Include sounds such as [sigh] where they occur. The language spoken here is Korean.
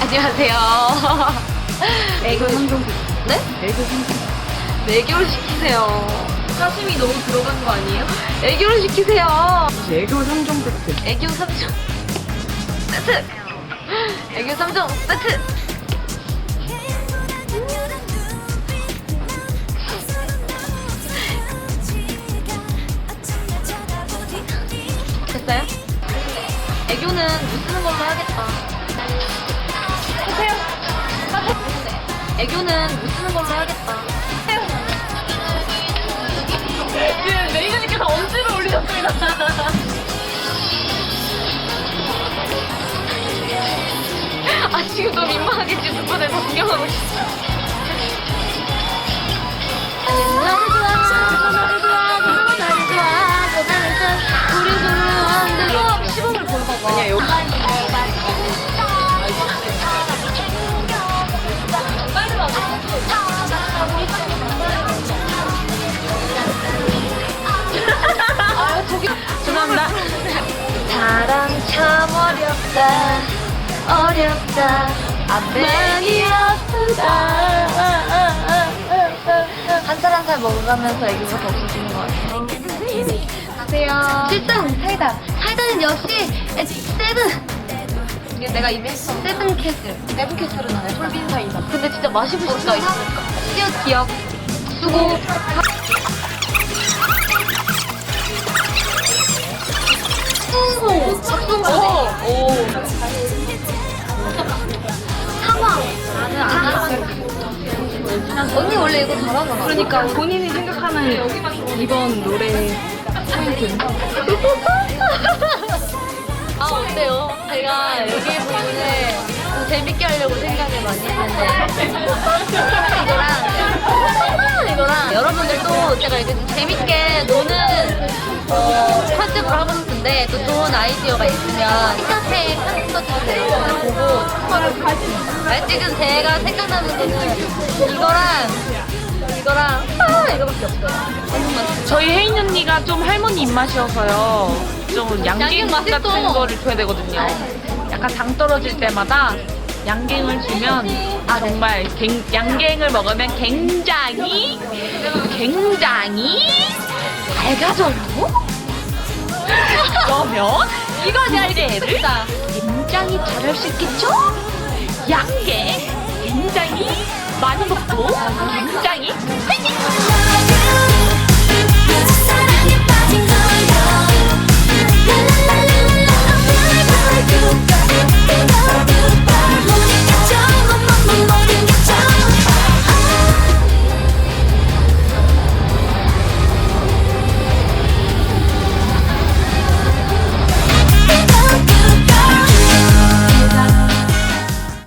안녕하세요. 애교 [laughs] 상종 네? 애교 상종. 애교를 시키세요. 사심이 너무 들어간 거 아니에요? 애교를 시키세요. 애교 3종 세트. 애교 3종 세트. [laughs] 애교 3종 세트. 애교는 못 쓰는 걸로 하겠다. 하세요. 애교는 못 쓰는 걸로 하겠다. 지금 메이저님께서 엄지를 올리셨습니다. 아, 지금 너무 민망하게 지금 두번에서 구경하고 있어. 나 어렵다 어렵다. 많이 아프다. 한 살 한 살 먹어가면서 애교가 더 없어지는 것 같아요. 안녕하세요. 7등 사이다. 사이다는 역시 세븐. 이게 내가 이미 했어. 세븐 캐슬. 세븐 캐슬은 안 해. 솔빈 사이다. 근데 진짜 마시고 싶다 있으니까 시옷 기억? 수고 원래 이거 잘하잖아 그러니까 본인이 생각하는 이번 노래 포인트. [laughs] 아 어때요? 제가 여기 부분을 좀 재밌게 하려고 생각을 많이 했는데 이거랑 이거랑 여러분들도 제가 이렇게 좀 재밌게 노는 어, 컨셉으로 하고 싶은데 또 좋은 아이디어가 있으면 카페에 편집도 주세요. 보고 참고를 아, 지금 제가 생각나는 거는 이거랑 이거랑 아 이거밖에 없어요. 저희 혜인 언니가 좀 할머니 입맛이어서요. 좀 양갱 양갱 맛. 같은 거를 줘야 되거든요. 약간 당 떨어질 때마다 양갱을 주면 아, 네. 정말 갱- 양갱을 먹으면 굉장히 굉장히 밝아져요. 그러면 이거 잘대를 굉장히 잘할 수 있겠죠? 양갱 먹고 굉장히? 세게